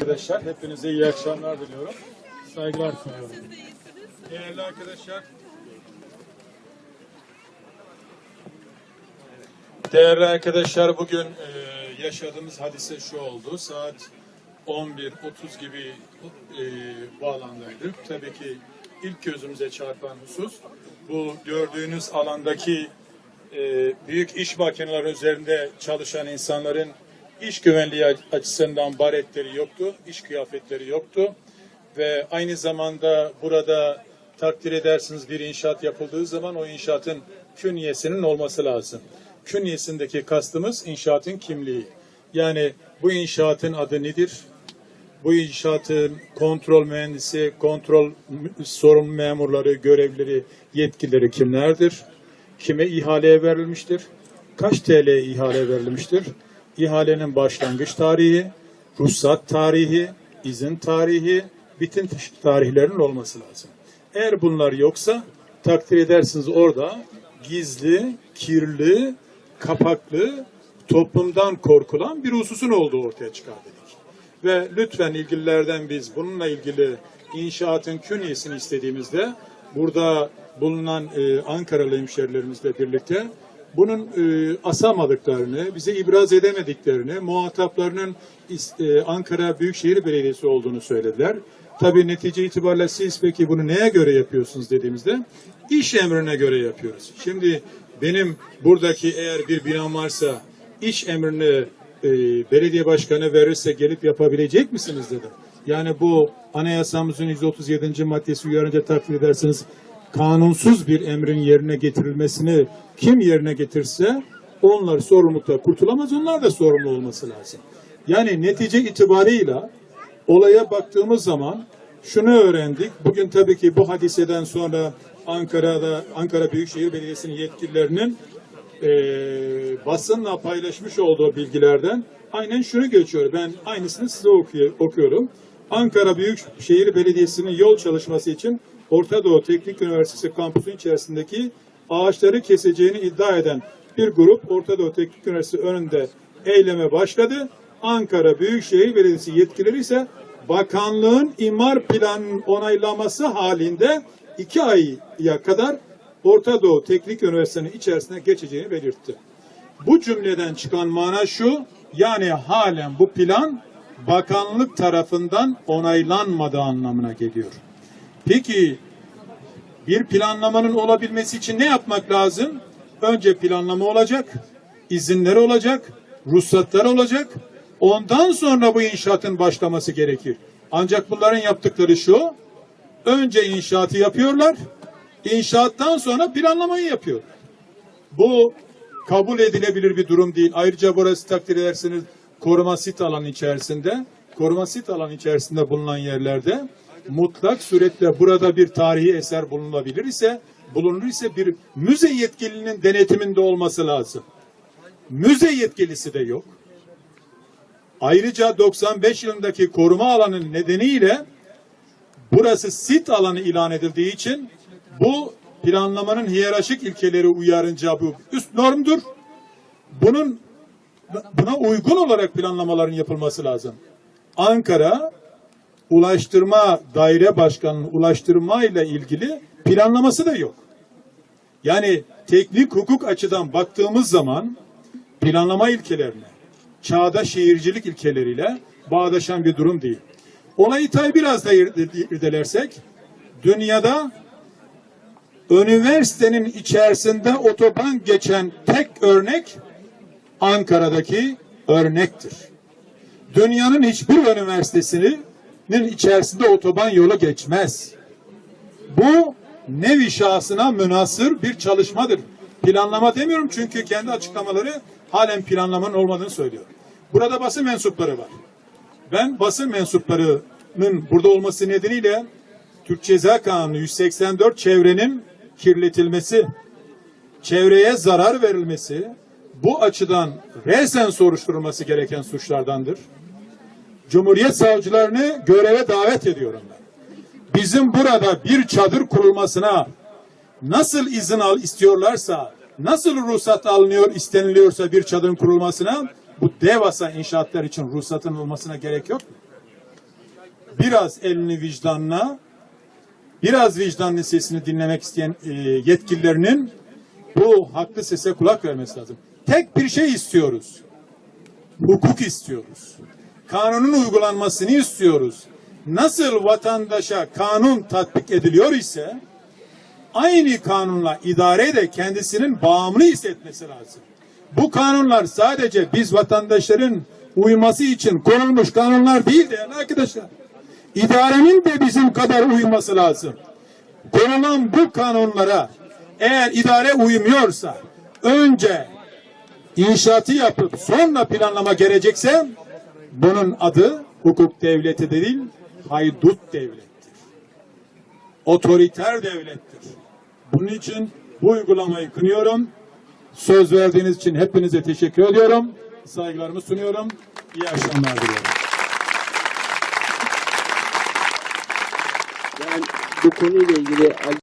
Arkadaşlar hepinize iyi akşamlar diliyorum. Saygılar sunuyorum. Değerli arkadaşlar. Değerli arkadaşlar bugün e, yaşadığımız hadise şu oldu. Saat 11.30 gibi e, bu alandaydık. Tabii ki ilk gözümüze çarpan husus bu gördüğünüz alandaki e, büyük iş makineleri üzerinde çalışan insanların iş güvenliği açısından baretleri yoktu, iş kıyafetleri yoktu ve aynı zamanda burada takdir edersiniz bir inşaat yapıldığı zaman o inşaatın künyesinin olması lazım. Künyesindeki kastımız inşaatın kimliği. Yani bu inşaatın adı nedir? Bu inşaatın kontrol mühendisi, kontrol sorumlu memurları, görevlileri, yetkilileri kimlerdir? Kime ihaleye verilmiştir? Kaç TL ihale verilmiştir? İhalenin başlangıç tarihi, ruhsat tarihi, izin tarihi, bitim tarihlerinin olması lazım. Eğer bunlar yoksa takdir edersiniz orada gizli, kirli, kapaklı, toplumdan korkulan bir hususun olduğu ortaya çıkar dedik. Ve lütfen ilgililerden biz bununla ilgili inşaatın künyesini istediğimizde burada bulunan e, Ankaralı hemşerilerimizle birlikte bunun e, asamadıklarını, bize ibraz edemediklerini, muhataplarının e, Ankara Büyükşehir Belediyesi olduğunu söylediler. Tabii netice itibariyle siz peki bunu neye göre yapıyorsunuz dediğimizde iş emrine göre yapıyoruz. Şimdi benim buradaki eğer bir binam varsa iş emrini e, belediye başkanı verirse gelip yapabilecek misiniz dedim. Yani bu anayasamızın 137. maddesi uyarınca takdir ederseniz kanunsuz bir emrin yerine getirilmesini kim yerine getirse onlar sorumlulukta kurtulamaz, onlar da sorumlu olması lazım. Yani netice itibarıyla olaya baktığımız zaman şunu öğrendik. Bugün tabii ki bu hadiseden sonra Ankara'da Ankara Büyükşehir Belediyesi'nin yetkililerinin e, basınla paylaşmış olduğu bilgilerden aynen şunu geçiyor. Ben aynısını size okuyor, okuyorum. Ankara Büyükşehir Belediyesi'nin yol çalışması için Orta Doğu Teknik Üniversitesi kampüsü içerisindeki ağaçları keseceğini iddia eden bir grup Orta Doğu Teknik Üniversitesi önünde eyleme başladı. Ankara Büyükşehir Belediyesi yetkilileri ise bakanlığın imar planının onaylaması halinde iki aya kadar Orta Doğu Teknik Üniversitesi'nin içerisine geçeceğini belirtti. Bu cümleden çıkan mana şu, yani halen bu plan bakanlık tarafından onaylanmadığı anlamına geliyor. Peki bir planlamanın olabilmesi için ne yapmak lazım? Önce planlama olacak, izinler olacak, ruhsatlar olacak. Ondan sonra bu inşaatın başlaması gerekir. Ancak bunların yaptıkları şu, önce inşaatı yapıyorlar, inşaattan sonra planlamayı yapıyor. Bu kabul edilebilir bir durum değil. Ayrıca burası takdir ederseniz koruma sit alanı içerisinde, koruma sit alanı içerisinde bulunan yerlerde mutlak suretle burada bir tarihi eser bulunabilir ise, bulunur ise bir müze yetkilinin denetiminde olması lazım. Müze yetkilisi de yok. Ayrıca 95 yılındaki koruma alanı nedeniyle burası sit alanı ilan edildiği için bu planlamanın hiyerarşik ilkeleri uyarınca bu üst normdur. Bunun buna uygun olarak planlamaların yapılması lazım. Ankara Ulaştırma Daire Başkanı'nın ulaştırma ile ilgili planlaması da yok. Yani teknik hukuk açıdan baktığımız zaman planlama ilkelerine, çağdaş şehircilik ilkeleriyle bağdaşan bir durum değil. Olayı tabi biraz da ir- irdelersek, dünyada üniversitenin içerisinde otoban geçen tek örnek Ankara'daki örnektir. Dünyanın hiçbir üniversitesinin içerisinde otoban yolu geçmez. Bu nevi şahsına münasır bir çalışmadır. Planlama demiyorum çünkü kendi açıklamaları halen planlamanın olmadığını söylüyor. Burada basın mensupları var. Ben basın mensuplarının burada olması nedeniyle Türk Ceza Kanunu 184 çevrenin kirletilmesi, çevreye zarar verilmesi bu açıdan resen soruşturulması gereken suçlardandır. Cumhuriyet savcılarını göreve davet ediyorum ben. Bizim burada bir çadır kurulmasına nasıl izin al istiyorlarsa, nasıl ruhsat alınıyor isteniliyorsa bir çadırın kurulmasına bu devasa inşaatlar için ruhsatın olmasına gerek yok. mu? biraz elini vicdanına, biraz vicdanlı sesini dinlemek isteyen e, yetkililerinin bu haklı sese kulak vermesi lazım. Tek bir şey istiyoruz. Hukuk istiyoruz. Kanunun uygulanmasını istiyoruz. Nasıl vatandaşa kanun tatbik ediliyor ise aynı kanunla idare de kendisinin bağımlı hissetmesi lazım. Bu kanunlar sadece biz vatandaşların uyması için konulmuş kanunlar değil değerli arkadaşlar. İdarenin de bizim kadar uyması lazım. Konulan bu kanunlara eğer idare uymuyorsa önce inşaatı yapıp sonra planlama gerekecekse bunun adı hukuk devleti değil, haydut devlettir. Otoriter devlettir. Bunun için bu uygulamayı kınıyorum. Söz verdiğiniz için hepinize teşekkür ediyorum. Saygılarımı sunuyorum. İyi akşamlar diliyorum. Ben bu konuyla ilgili